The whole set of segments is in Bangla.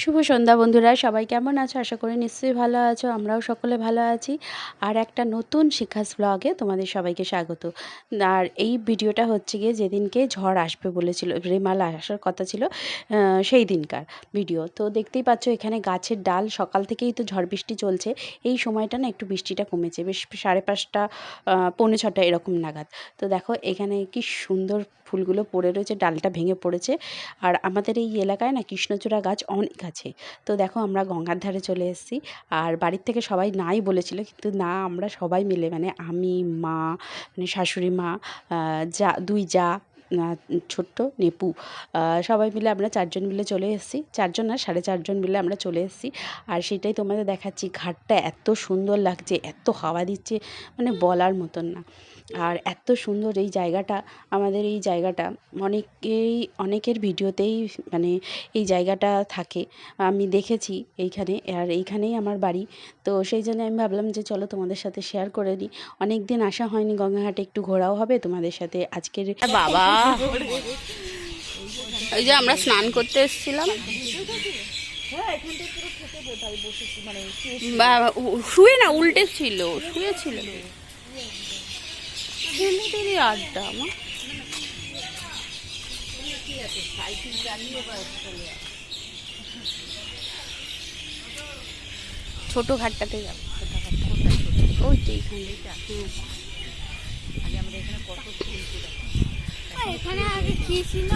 শুভ সন্ধ্যা বন্ধুরা, সবাই কেমন আছো? আশা করি নিশ্চয়ই ভালো আছো, আমরাও সকলে ভালো আছি। আর একটা নতুন শিখাস ব্লগে তোমাদের সবাইকে স্বাগত। আর এই ভিডিওটা হচ্ছে গিয়ে যেদিনকে ঝড় আসবে বলেছিল, রেমাল আসার কথা ছিল সেই দিনকার ভিডিও তো দেখতেই পাচ্ছ, এখানে গাছের ডাল সকাল থেকেই তো ঝড় বৃষ্টি চলছে। এই সময়টা না একটু বৃষ্টিটা কমেছে, বেশ সাড়ে পাঁচটা পৌনে ছটা এরকম নাগাদ। তো দেখো, এখানে কি সুন্দর ফুলগুলো পড়ে রয়েছে, ডালটা ভেঙে পড়েছে। আর আমাদের এই এলাকায় না কৃষ্ণচূড়া গাছ অনেক আছে। তো দেখো আমরা গঙ্গার ধারে চলে এসেছি। আর বাড়ির থেকে সবাই নাই বলেছিল, কিন্তু না, আমরা সবাই মিলে মানে আমি, মা মানে শাশুড়ি মা যা, দুই যা ছোট্ট নেপু সবাই মিলে আমরা চারজন মিলে চলে এসেছি। চারজন না, সাড়ে চারজন মিলে আমরা চলে এসেছি। আর সেটাই তোমাদের দেখাচ্ছি, ঘাটটা এত সুন্দর লাগছে, এত হাওয়া দিচ্ছে মানে বলার মতন না। আর এত সুন্দর এই জায়গাটা, আমাদের এই জায়গাটা অনেকেই, অনেকের ভিডিওতেই মানে এই জায়গাটা থাকে। আমি দেখেছি এইখানে আর এইখানেই আমার বাড়ি। তো সেই জন্য আমি ভাবলাম যে চলো তোমাদের সাথে শেয়ার করে নিই অনেক দিন আসা হয়নি, গঙ্গাঘাটে একটু ঘোরাও হবে তোমাদের সাথে আজকের বাবা! ওই যে আমরা স্নান করতে এসেছিলাম। শুয়ে না, উল্টে ছিল, শুয়ে ছিল। ছেলেদেরই আড্ডা আমার ছোট ঘাটটাতে যাব ওই তো হ্যাঁ। এখানে আগে কি ছিল?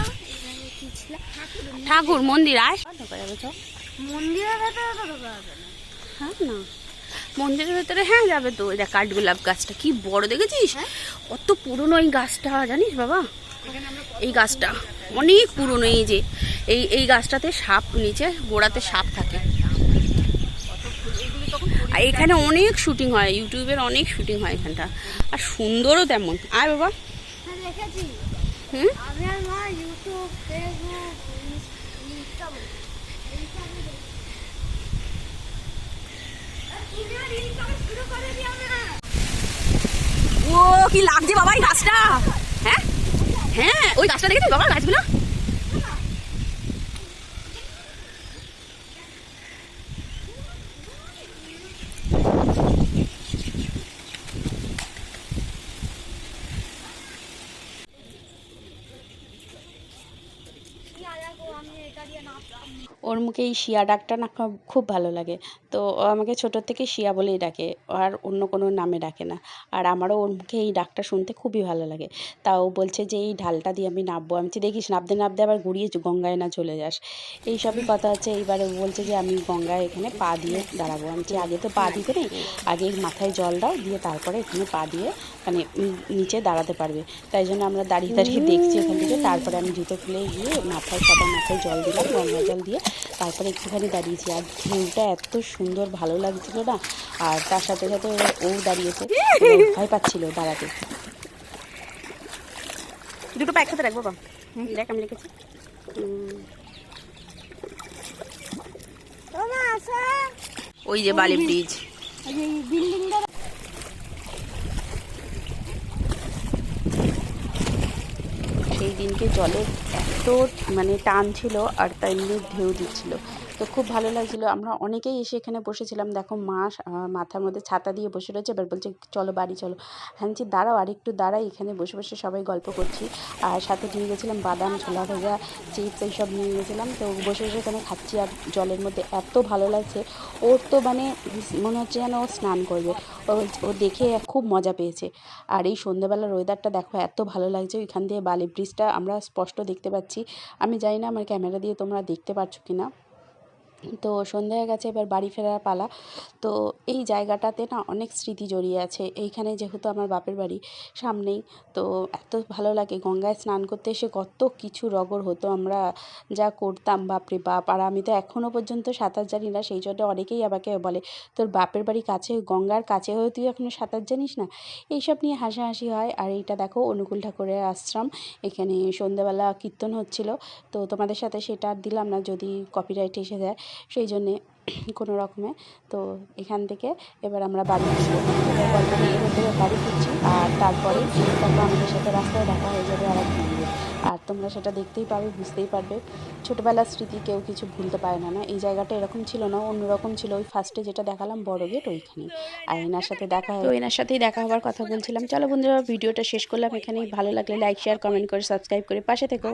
ঠাকুর মন্দির আয়। না। হ্যাঁ না। মন্দিরের ভেতরে হ্যাঁ যাবে তো ওই দেখ কাঠগোলাপ গাছটা কি বড় দেখেছিস? কত পুরনো এই গাছটা জানিস বাবা? এই গাছটা অনেক পুরনো এই যে এই এই গাছটাতে সাপ নিচে গোড়াতে সাপ থাকে। আর এখানে অনেক শুটিং হয় ইউটিউবের অনেক শুটিং হয় এখানটা। আর সুন্দরও তেমন। আয় বাবা। হ্যাঁ হুম আমি আর মা ইউটিউব ফেসবুক ইনস্টা বলি এইসবে দেখি। আর তুমিও রিলস করা শুরু করে দিও না ও কি লাগছে বাবা এই গাছটা? হ্যাঁ? হ্যাঁ ওই গাছটা দেখেছিস বাবা? গাছগুলো কি আলাদা আমি এটা দিয়ে নাচলাম ওর মুখে এই শিয়া ডাকটা না খুব- ভালো লাগে। তো ও আমাকে ছোটোর থেকে শিয়া বলেই ডাকে আর অন্য কোনো নামে ডাকে না। আর আমারও ওর মুখে এই ডাকটা শুনতে খুবই ভালো লাগে। তা ও বলছে যে এই ঢালটা দিয়ে আমি নামবো আমি দেখিস নাবতে নাবতে আবার ঘুরিয়ে গঙ্গায় না চলে যাস। এই সবই কথা হচ্ছে। এইবারে বলছে যে আমি গঙ্গায় এখানে পা দিয়ে দাঁড়াবো। আমি বলছি, আগে তো পা দিতে নেই আগে মাথায় জল দাও দিয়ে তারপরে এখানে পা দিয়ে মানে নিচে দাঁড়াতে পারবে। তাই জন্য আমরা দাঁড়িয়ে দাঁড়িয়ে দেখছি ওখান থেকে। তারপরে আমি জুতো খুলে গিয়ে মাথায় সবার মাথায় জল দিলাম গঙ্গা জল দিয়ে তারপরে একটুখানি দাঁড়িয়েছি। আর ঢেউটা এত সুন্দর ভালো লাগছিল না? আর তার সাথে সাথে ও- দাঁড়িয়েছে। ভয় পাচ্ছিল দাঁড়াতে। দুটো পা একসাথে রাখব দেখ আমি রেখেছি। ওই যে বালি ব্রিজ। বিল্ডিংটা সেই দিনকে এত মানে টান ছিল আর তেমনি ঢেউ দিচ্ছিল। তো খুব ভালো লাগছিল। আমরা অনেকেই এসে এখানে বসেছিলাম। দেখো মা মাথার মধ্যে ছাতা দিয়ে বসে রয়েছে। এবার বলছে, চলো বাড়ি, চলো। হ্যাঁ দাঁড়াও আর একটু দাঁড়াই। এখানে বসে বসে সবাই গল্প করছি। আর সাথে নিয়ে গেছিলাম বাদাম, ছোলা ভাজা, চিপস, এইসব নিয়ে গেছিলাম। তো বসে বসে এখানে খাচ্ছি আর জলের মধ্যে এত ভালো লাগছে। ওর তো মানে মনে হচ্ছে যেন ও স্নান করবে। ও ও দেখে খুব মজা পেয়েছে। আর এই সন্ধ্যেবেলার ওয়েদারটা দেখো, এত ভালো লাগছে। ওইখান দিয়ে বালি ব্রিজটা আমরা স্পষ্ট দেখতে পাচ্ছি। আমি জানি না আমার ক্যামেরা দিয়ে তোমরা দেখতে পাচ্ছ কি না তো সন্ধে হয়ে গেছে, এবার বাড়ি ফেরার পালা। তো এই জায়গাটাতে না অনেক স্মৃতি জড়িয়ে আছে। এইখানে যেহেতু আমার বাপের বাড়ি সামনেই, তো এত ভালো লাগে গঙ্গায় স্নান করতে। এসে কত কিছু রগর হতো, আমরা যা করতাম, বাপরে বাপ। আর আমি তো এখনও পর্যন্ত সাঁতার জানি না, সেই জন্য অনেকেই আমাকে বলে, তোর বাপের বাড়ি কাছে, গঙ্গার কাছে হয়ে তুই এখনও সাঁতার জানিস না? এইসব নিয়ে হাসাহাসি হয়। আর এইটা দেখো, অনুকূল ঠাকুরের আশ্রম। এখানে সন্ধ্যেবেলা কীর্তন হচ্ছিল। তো তোমাদের সাথে সেটা দিলাম না, যদি কপিরাইট এসে যায়। সেই জন্যে কোনো রকমে তো এখান থেকে এবার আমরা বাড়ি ফিরবো নিয়ে বাড়ি ফিরছি আর তারপরে আমাদের সাথে রাস্তায় দেখা হয়ে যাবে আর আর তোমরা সেটা দেখতেই পাবে, বুঝতেই পারবে। ছোটোবেলার স্মৃতি কেউ কিছু ভুলতে পারে না না? এই জায়গাটা এরকম ছিল না, অন্যরকম ছিল। ওই ফার্স্টে যেটা দেখালাম বড় গেট ওইখানে আর এনার সাথে দেখা হয় এনার সাথেই দেখা হওয়ার কথা বলছিলাম। চলো বন্ধুরা, ভিডিওটা শেষ করলাম এখানেই। ভালো লাগলে লাইক শেয়ার কমেন্ট করে সাবস্ক্রাইব করে পাশে থেকো।